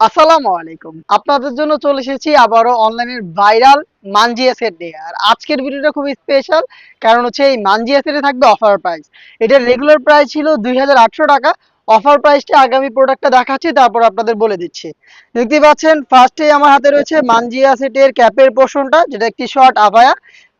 আসসালামু আলাইকুম। আপনাদের জন্য চলে এসেছি আবারও অনলাইনের ভাইরাল নিয়ে। আর আজকের ভিডিওটা খুব স্পেশাল কারণ হচ্ছে এই থাকবে অফার প্রাইস এটার রেগুলার প্রাইস ছিল দুই টাকা। অফার প্রাইসটা আগামী প্রোডাক্টটা দেখাচ্ছি, তারপর আপনাদের বলে দিচ্ছি। দেখতে পাচ্ছেন ফার্স্টে আমার হাতে রয়েছে মানজিয়া সেটের ক্যাপের পোর্শনটা যেটা একটি শর্ট আভায়া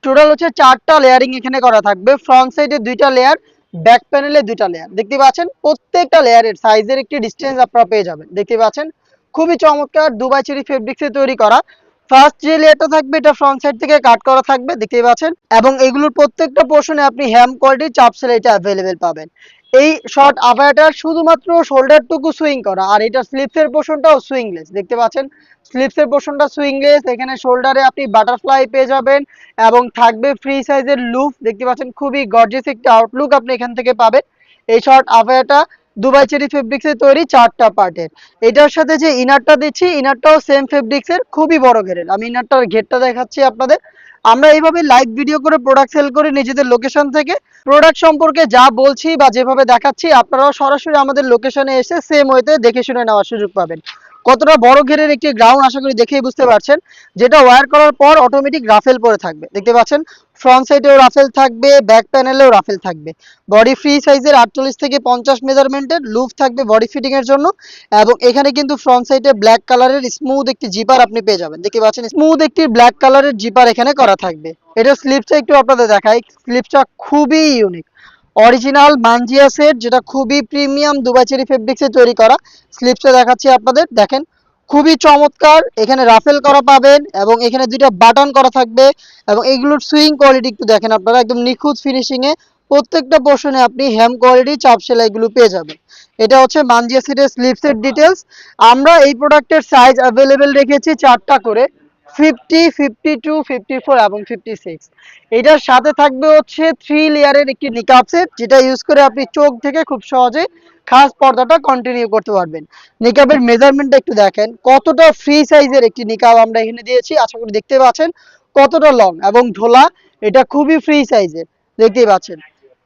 টোটাল হচ্ছে চারটা লেয়ারিং এখানে করা থাকবে। ফ্রন্ট সাইডে দুইটা লেয়ার ব্যাক প্যানেলে দুইটা লেয়ার দেখতে পাচ্ছেন, প্রত্যেকটা লেয়ারের সাইজের একটি ডিস্টেন্স আপনারা পেয়ে যাবেন। দেখতে পাচ্ছেন খুবই চমৎকার দুবাই চেরি ফেব্রিক্সে তৈরি করা। ফার্স্ট যে লেয়ারটা থাকবে, এটা ফ্রন্ট সাইড থেকে কাট করা থাকবে, দেখতেই পাচ্ছেন। এবং এগুলোর প্রত্যেকটা পোর্শনে আপনি হ্যাম কোয়ালিটির চাপ সেল এটা অ্যাভেলেবেল পাবেন। এই শর্ট আভায়াটার শুধুমাত্র শোল্ডারটুকু সুইং করা, আর এটা স্লিপসের পোর্শনটাও সুইংলেস দেখতে পাচ্ছেন? স্লিপসের পোর্শনটা সুইংলেস এখানে শোল্ডারে আপনি বাটারফ্লাই পেয়ে যাবেন, এবং থাকবে ফ্রি সাইজের লুপ দেখতে পাচ্ছেন? খুবই গর্জিয়াস একটা আউটলুক আপনি এখান থেকে পাবেন। এই শর্ট আভায়াটা দুবাই চেরি ফেব্রিক্সের তৈরি চারটা পার্টের এটার সাথে যে ইনারটা দিচ্ছি ইনারটাও সেম ফেব্রিক্সের খুবই বড় ঘেরের। আমি ইনারটার ঘেরটা দেখাচ্ছি আপনাদের। আমরা এইভাবে লাইভ ভিডিও করে প্রোডাক্ট সেল করি নিজেদের লোকেশন থেকে। প্রোডাক্ট সম্পর্কে যা বলছি বা যেভাবে দেখাচ্ছি, আপনারাও সরাসরি আমাদের লোকেশনে এসে সেম ওয়েতে দেখে শুনে নেওয়ার সুযোগ পাবেন। কতটা বড় ঘেরের একটি গ্রাউন্ড আশা করি দেখেই বুঝতে পারছেন, যেটা ওয়্যার করার পর অটোমেটিক রাফেল পরে থাকবে। দেখতে পাচ্ছেন ফ্রন্ট সাইডেও রাফেল থাকবে ব্যাক প্যানেলেও রাফেল থাকবে। বডি ফ্রি সাইজের আটচল্লিশ থেকে পঞ্চাশ মেজারমেন্টের লুপ থাকবে বডি ফিটিং এর জন্য, এবং এখানে কিন্তু ফ্রন্ট সাইডে ব্ল্যাক কালারের স্মুথ একটি জিপার আপনি পেয়ে যাবেন। দেখতে পাচ্ছেন স্মুথ একটি ব্ল্যাক কালারের জিপার এখানে করা থাকবে। এটা স্লিপসটা একটু আপনাদের দেখাই স্লিপসটা খুবই ইউনিক অরিজিনাল মানজিয়া সেট যেটা খুবই প্রিমিয়াম দুবাই চেরি ফেব্রিক্সে তৈরি করা। স্লিপসে দেখাচ্ছি আপনাদের, দেখেন, খুবই চমৎকার। এখানে রাফেল করা পাবেন এবং এখানে দুইটা বাটন করা থাকবে এবং এগুলোর সুইং কোয়ালিটি একটু দেখেন আপনারা, একদম নিখুঁত ফিনিশিং এ প্রত্যেকটা পোর্শনে আপনি হ্যাম কোয়ালিটি চাপ সেলাইগুলো পেয়ে যাবেন। এটা হচ্ছে মানজিয়া সেটের স্লিপসের ডিটেলস আমরা এই প্রোডাক্টের সাইজ অ্যাভেলেবেল রেখেছি চারটা করে। Fifty fifty two fifty four এবং ফিফটি সিক্স এটার সাথে থাকবে হচ্ছে থ্রি লেয়ারের একটি নিকাপ সেট যেটা ইউজ করে আপনি চোখ থেকে খুব সহজে খাস পর্দাটা কন্টিনিউ করতে পারবেন। নিকাবের মেজারমেন্টটা একটু দেখেন। কতটা ফ্রি সাইজের একটি নিকাব আমরা এখানে দিয়েছি, আশা করি দেখতে পাচ্ছেন। কতটা লং এবং ঢোলা, এটা খুবই ফ্রি সাইজের দেখতেই পাচ্ছেন।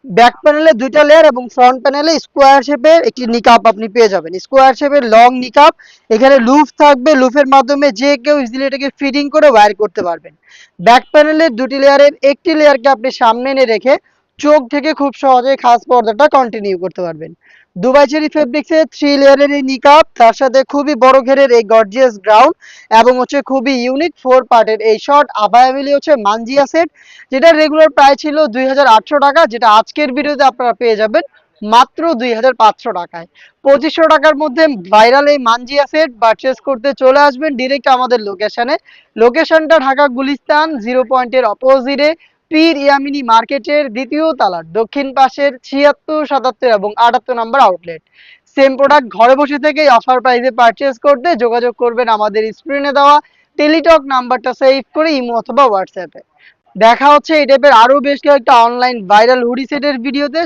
ব্যাক প্যানেলে দুইটা লেয়ার এবং ফ্রন্ট প্যানেলে স্কোয়ার শেপের একটি নিকাপ আপনি পেয়ে যাবেন। স্কোয়ার শেপের লং নিকাপ এখানে লুফ থাকবে। লুফের মাধ্যমে যে কেউ ইজিলি এটাকে ফিটিং করে ওয়্যার করতে পারবেন। ব্যাক প্যানেলের দুটি লেয়ারের একটি লেয়ারকে আপনি সামনে এনে রেখে চোখ থেকে খুব সহজে খাস পর্দাটা কন্টিনিউ করতে পারবেন। দুবাই চেরি ফেব্রিক্সের থ্রি লেয়ারের এই নিকাপ তার সাথে খুবই বড় ঘেরের এই গর্জিয়াস গ্রাউন্ড এবং হচ্ছে খুবই ইউনিক ফোর পার্টের এই শর্ট আবায়া হচ্ছে মানজিয়া সেট যেটা রেগুলার প্রাইস ছিল দুই টাকা, যেটা আজকের ভিডিওতে আপনারা পেয়ে যাবেন মাত্র দুই হাজার পাঁচশো টাকায়। পঁচিশশো টাকার মধ্যে ভাইরাল এই মানজিয়া সেট পারচেস করতে চলে আসবেন ডিরেক্ট আমাদের লোকেশনে লোকেশনটা ঢাকা গুলিস্তান জিরো পয়েন্টের অপোজিটে পীর ইয়ামিনী মার্কেটের দ্বিতীয় তালার দক্ষিণ পাশের ছিয়াত্তর, সাতাত্তর এবং আটাত্তর নম্বর আউটলেট সেম প্রোডাক্ট ঘরে বসে থেকে অফার প্রাইসে পারচেস করতে যোগাযোগ করবেন আমাদের স্ক্রিনে দেওয়া টেলিটক নাম্বারটা সেভ করে ইমো অথবা হোয়াটসঅ্যাপে দেখা হচ্ছে এই টাইপের আরও বেশ কয়েকটা অনলাইন ভাইরাল হুডি সেটের ভিডিওতে